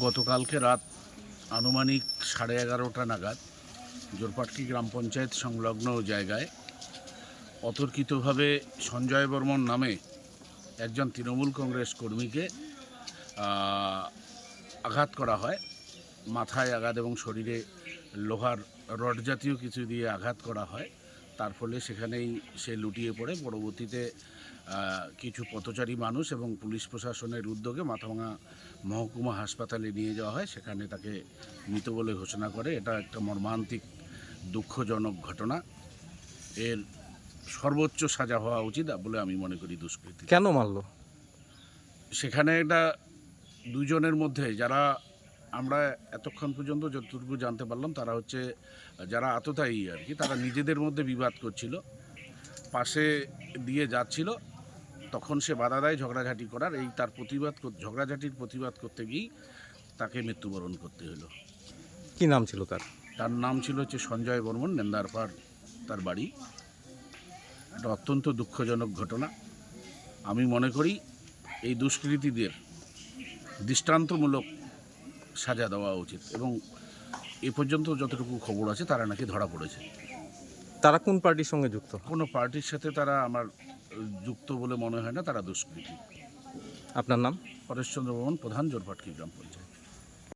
গতকালকে রাত আনুমানিক সাড়ে এগারোটা নাগাদ জোরপাটকি গ্রাম পঞ্চায়েত সংলগ্ন জায়গায় অতর্কিতভাবে সঞ্জয় বর্মন নামে একজন তৃণমূল কংগ্রেস কর্মীকে আঘাত করা হয়। মাথায় আঘাত এবং শরীরে লোহার রড জাতীয় কিছু দিয়ে আঘাত করা হয়। তার ফলে সেখানেই সে লুটিয়ে পড়ে। পরবর্তীতে কিছু পথচারী মানুষ এবং পুলিশ প্রশাসনের উদ্যোগে মাথাভাঙা মহকুমা হাসপাতালে নিয়ে যাওয়া হয়। সেখানে তাকে মৃত বলে ঘোষণা করে। এটা একটা মর্মান্তিক দুঃখজনক ঘটনা। এর সর্বোচ্চ সাজা হওয়া উচিত বলে আমি মনে করি দুষ্কৃতী কেন মারলো? সেখানে এটা দুজনের মধ্যে যারা আমরা এতক্ষণ পর্যন্ত যতটুকু জানতে পারলাম তারা হচ্ছে যারা আততায়ী আর কি তারা নিজেদের মধ্যে বিবাদ করছিল পাশে দিয়ে যাচ্ছিল তখন সে বাধা দেয় ঝগড়াঝাটি করার। এই তার প্রতিবাদ ঝগড়াঝাটির প্রতিবাদ করতে গিয়েই তাকে মৃত্যুবরণ করতে হলো। কি নাম ছিল তার? তার নাম ছিল হচ্ছে সঞ্জয় বর্মন নেন্দারপাড় তার বাড়ি। এটা অত্যন্ত দুঃখজনক ঘটনা। আমি মনে করি এই দুষ্কৃতীদের দৃষ্টান্তমূলক সাজা দেওয়া উচিত। এবং এ পর্যন্ত যতটুকু খবর আছে তারা নাকি ধরা পড়েছে। তারা কোন পার্টির সঙ্গে যুক্ত? কোনো পার্টির সাথে তারা আমার যুক্ত বলে মনে হয় না তারা দুষ্কৃতী। আপনার নাম? পরেশচন্দ্র বর্মন প্রধান জোরপাটকি গ্রাম পঞ্চায়েত।